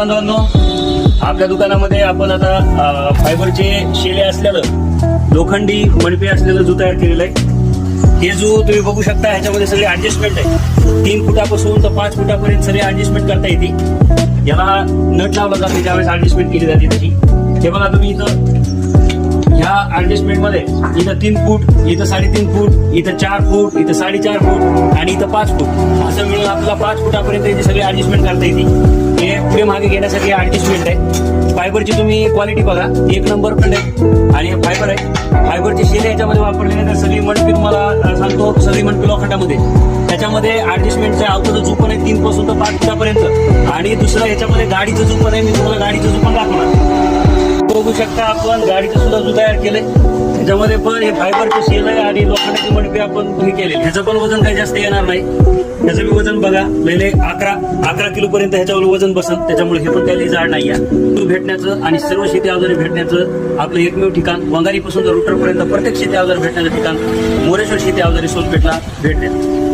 बांधवांनो आपल्या दुकानामध्ये आपण आता फायबरचे शेले असलेलं लोखंडी मणपे असलेलं जू तयार केलेलं आहे. हे जू तुम्ही बघू शकता ह्याच्यामध्ये सगळे ऍडजस्टमेंट आहे. तीन फुटापासून तर पाच फुटापर्यंत सगळे ऍडजस्टमेंट करता येते. याला नट लावला जाते ज्यावेळेस ऍडजस्टमेंट केली जाते त्याची. हे बघा तुम्ही इथं ह्या ऍडजस्टमेंटमध्ये इथं तीन फूट इथं साडेतीन फूट इथं चार फूट इथं साडेचार फूट आणि इथं पाच फूट. असं मिळून आपल्याला पाच फुटापर्यंत सगळी सगळे ऍडजस्टमेंट करता येते. हे मागे घेण्यासाठी ऍडजस्टमेंट आहे फायबरची तुम्ही क्वालिटी बघा. एक नंबर पण आहे आणि हे फायबर आहे. फायबरची शेले याच्यामध्ये वापरलेली तर सगळी मणपी तुम्हाला सांगतो. सगळी मणपी लोखंडामध्ये. त्याच्यामध्ये ऍडजस्टमेंटचं अवतरचं जू पण आहे. तीनपासून तर पाच फुटापर्यंत आणि दुसरं याच्यामध्ये गाडीचं झूप पण आहे. मी तुम्हाला गाडीचं झूप पण दाखवणार. बघू शकता आपण. गाडीचं सुद्धा जो तयार केलंय. त्याच्यामध्ये पण हे फायबरचे शेल आहे आणि लोखंडाची मडपी आपण हे केले. ह्याचं पण वजन काही जास्त येणार नाही. ह्याचं बी वजन बघा. लेले अकरा अकरा किलो पर्यंत ह्याच्यावर वजन बसत त्याच्यामुळे हे पण काही जाड नाही आहे. भेटण्याचं आणि सर्व शेती अवजारे भेटण्याचं आपलं एकमेव ठिकाण. वंगारीपासून तर रुटर पर्यंत प्रत्येक शेती अवजार भेटण्याचं ठिकाण. मोरेश्वर शेती आजारी सोल भेटला भेटण्याचं